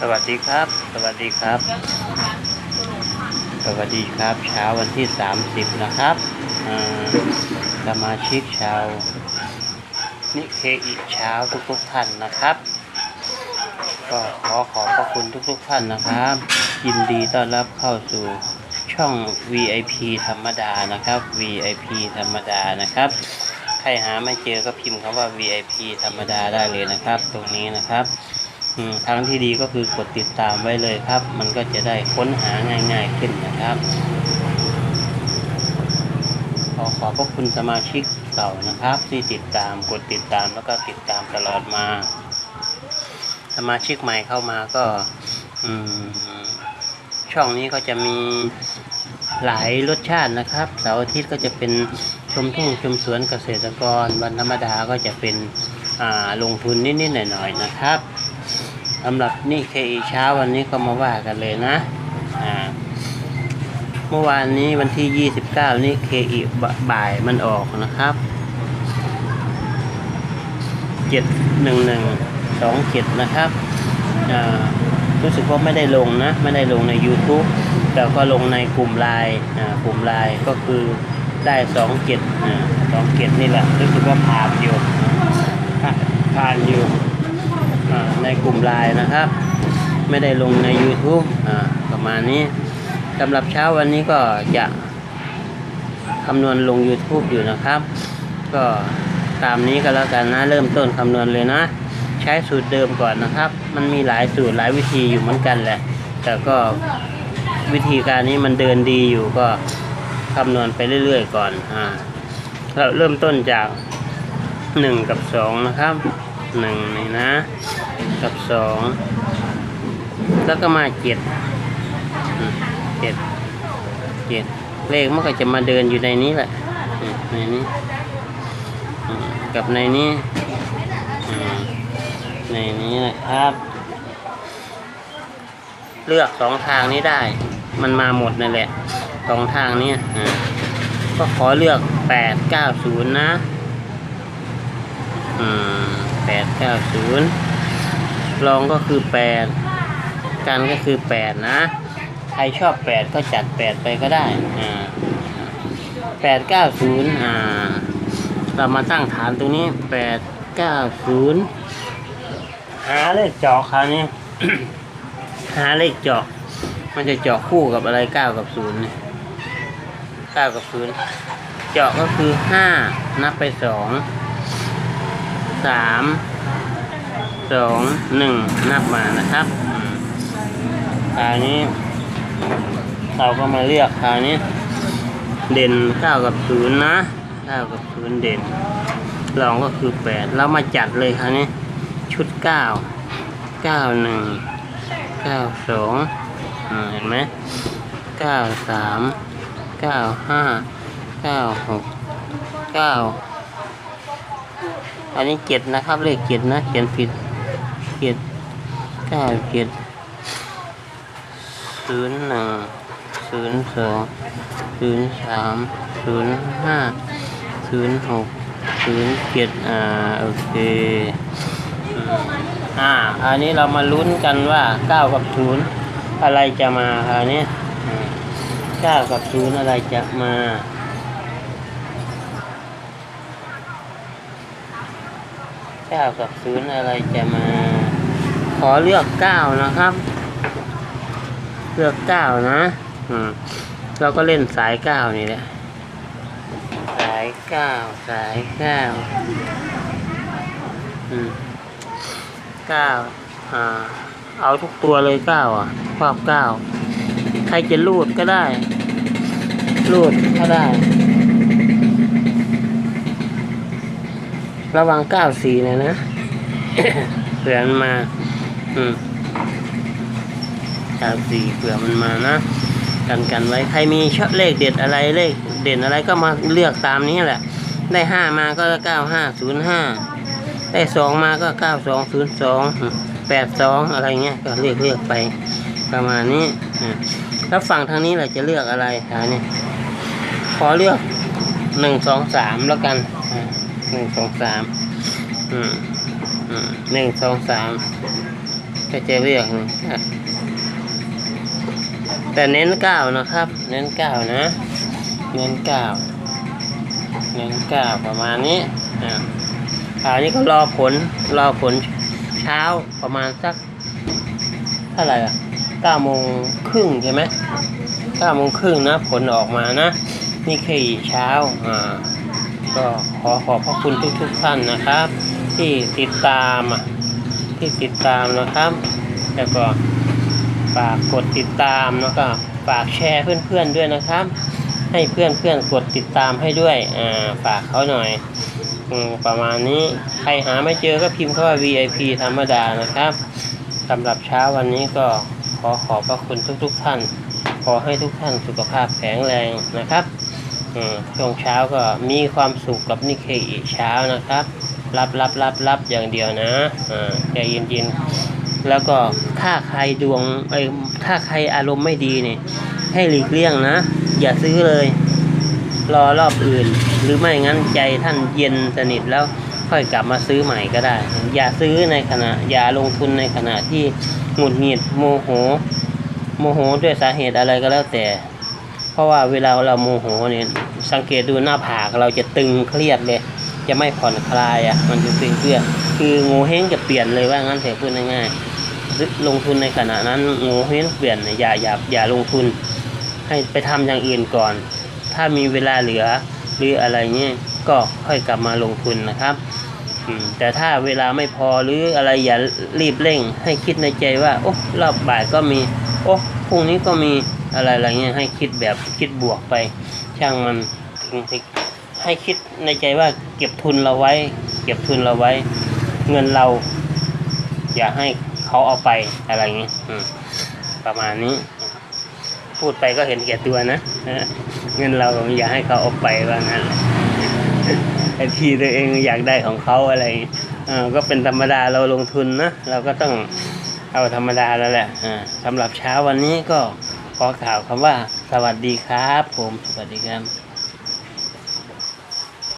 สวัสดีครับ สวัสดีครับ สวัสดีครับ เช้าวันที่ 30 นะครับอ่าสมาชิกชาวนิเคอิเช้าทุกๆท่านนะครับ ก็ขอขอบพระคุณทุกๆท่านนะครับ ยินดีต้อนรับเข้าสู่ช่อง VIP ธรรมดานะครับ VIP ธรรมดานะครับใครหาไม่เจอก็พิมพ์คำว่า VIP ธรรมดาได้เลยนะครับ ตรงนี้นะครับ ทางที่ดีก็คือกดติดตามไว้เลยครับ มันก็จะได้ค้นหาง่ายๆขึ้นนะครับ ขอขอบพระคุณสมาชิกเก่านะครับ ที่ติดตามกดติดตามแล้วก็ติดตามตลอดมา สมาชิกใหม่เข้ามาก็ช่องนี้ก็จะมีหลายรสชาตินะครับเสาร์อาทิตย์ก็จะเป็นชมทุ่งชมสวนเกษตรกร วันธรรมดาก็จะเป็นลงทุนนิดๆหน่อยๆนะครับ สำหรับนี่เคอีเช้าวันนี้ก็มาว่ากันเลยนะ อ่า เมื่อวานนี้วันที่ 29 นี่เคอีบ่ายมันออกนะครับเจ็ดหนึ่งหนึ่งสองเจ็ดนะครับ อ่า รู้สึกว่าไม่ได้ลงนะ ไม่ได้ลงใน YouTube แต่ก็ลงในกลุ่มไลน์อ่า กลุ่มไลน์ก็คือได้สองเจ็ดสองเจ็ดนี่แหละ รู้สึกว่าผ่านอยู่ผ่านอยู่ ในกลุ่มไลน์นะครับ ไม่ได้ลงใน YouTube อ่าประมาณนี้สำหรับเช้าวันนี้ก็จะคำนวณลง YouTube อยู่นะครับ ก็ตามนี้ก็แล้วกันนะ เริ่มต้นคำนวณเลยนะ ใช้สูตรเดิมก่อนนะครับ มันมีหลายสูตรหลายวิธีอยู่เหมือนกันแหละ แต่ก็วิธีการนี้มันเดินดีอยู่ก็คำนวณไปเรื่อยๆก่อนอ่าเราเริ่มต้นจากหนึ่งกับสองนะครับ หนึ่งนี่นะ กับสองแล้วก็มาเจ็ดเจ็ดเจ็ดเลขมันก็จะมาเดินอยู่ในนี้แหละในนี้กับในนี้ในนี้นะครับ เลือกสองทางนี้ได้ มันมาหมดนั่นแหละสองทางนี้ก็ขอเลือกแปดเก้าศูนย์นะ อืม แปดเก้าศูนย์ลองก็คือแปดกันก็คือแปดนะ ใครชอบแปดก็จัดแปดไปก็ได้อ่าแปดเก้าศูนย์อ่า เรามาตั้งฐานตรงนี้แปดเก้าศูนย์หาเลขจาะคราวนี้ หาเลขจาะมันจะจาะคู่กับอะไรเก้ากับศูนย์เก้ากับศูนย์จาะก็คือห้านับไปสอง สามสองหนึ่งนับมานะครับอืมคราวนี้ เราก็มาเลือกคราวนี้ เด่นเก้ากับศูนย์นะเก้ากับศูนย์เด่นรองก็คือแปดเรามาจัดเลยคราวนี้ ชุดเก้าเก้าหนึ่งเก้าสองเห็นไหมเก้าสามเก้าห้าเก้าหกเก้า อันนี้เจ็ดนะครับเลขเจ็ดนะเขียนผิดเจ็ดเก้าเจ็ดศูนย์หนึ่งศูนย์สองศูนย์สามศูนย์ห้าศูนย์หกศูนย์เจ็ดอ่าโอเคอ่าอันนี้เรามาลุ้นกันว่าเก้ากับศูนย์อะไรจะมาคราวนี้อ่าเก้ากับศูนย์อะไรจะมา เก้ากับศูนย์อะไรจะมา ขอเลือกเก้านะครับ เลือกเก้านะอืมเราก็เล่นสายเก้านี่แหละสายเก้าสายเก้าอืมเก้าอ่าเอาทุกตัวเลยเก้าอะครอบเก้าใครจะรูดก็ได้รูดก็ได้ ระวังเก้าสีเลยนะเผื่อมันมา อืมเก้าสี่เผื่อมันมานะกันกันไว้ใครมีชอบเลขเด็ดอะไรเลขเด่นอะไรก็มาเลือกตามนี้แหละ ได้ห้ามาก็เก้าห้าศูนย์ห้าได้สองมาก็เก้าสองศูนย์สองแปดสองอะไรเงี้ยก็เลือกเลือกไปประมาณนี้อะแล้วฝั่งทางนี้เราจะเลือกอะไรทางนี้ขอเลือกหนึ่งสองสามแล้วกัน หนึ่งสองสามอืมอืมหนึ่งสองสามก็จะเรียกนะแต่เน้นเก้านะครับ เน้นเก้านะ เน้นเก้าเน้นเก้าประมาณนี้อ่าคราวนี้ก็รอผลรอผลเช้าประมาณสักเท่าไหร่อะเก้าโมงครึ่งใช่ไหมเก้าโมงครึ่งนะ ผลออกมานะ นี่คือเช้าอ่า ก็ขอขอบพระคุณทุกทุกๆท่านนะครับ ที่ติดตามที่ติดตามนะครับ แล้วก็ฝากกดติดตามแล้วก็ฝากแชร์เพื่อนๆด้วยนะครับ ให้เพื่อนๆกดติดตามให้ด้วยอ่าฝากเขาหน่อยอประมาณนี้ใครหาไม่เจอก็พิมพ์เข้าว่า VIP ธรรมดานะครับสำหรับเช้าวันนี้ก็ขอขอบพระคุณทุกๆท่าน ขอให้ทุกท่านสุขภาพแข็งแรงนะครับ ช่วงเช้าก็มีความสุขกับนิเคอีเช้านะครับ รับรับรับรับอย่างเดียวนะอ่าใจเย็นๆแล้วก็ถ้าใครดวงไอ้ถ้าใครอารมณ์ไม่ดีเนี่ยให้หลีกเลี่ยงนะ อย่าซื้อเลย รอรอบอื่น หรือไม่งั้นใจท่านเย็นสนิทแล้วค่อยกลับมาซื้อใหม่ก็ได้ อย่าซื้อในขณะ อย่าลงทุนในขณะที่หงุดหงิดโมโห โมโหด้วยสาเหตุอะไรก็แล้วแต่ เพราะว่าเวลาเราโมโหเนี่ยสังเกตดูหน้าผากเราจะตึงเครียดเลย จะไม่ผ่อนคลายอะมันจะตึงเครียดคือง่เฮงจะเปลี่ยนเลยว่างั้นเถอะพูดง่ายๆลงทุนในขณะนั้นง่เฮงเปลี่ยนอย่าอย่าอย่าลงทุน ให้ไปทำอย่างอื่นก่อน ถ้ามีเวลาเหลือหรืออะไรเงี้ยก็ค่อยกลับมาลงทุนนะครับแต่ถ้าเวลาไม่พอหรืออะไรอย่ารีบเร่ง ให้คิดในใจว่า โอ้รอบบ่ายก็มี โอ้พรุ่งนี้ก็มี อะไรอะไรเงี้ยให้คิดแบบคิดบวกไป ช่างมันถึงถึงให้คิดในใจว่าเก็บทุนเราไว้ เก็บทุนเราไว้ เงินเรา อย่าให้เขาเอาไปอะไรเงี้ยประมาณนี้ พูดไปก็เห็นแก่ตัวนะเงินเราอย่าให้เขาเอาไปว่างั้นไอ้ที่ตัวเองอยากได้ของเขาอะไรก็เป็นธรรมดาเราลงทุนนะเราก็ต้องเอาธรรมดาแล้วแหละสำหรับเช้าวันนี้ก็ ขอกล่าวคำว่า สวัสดีครับ ผม สวัสดีครับ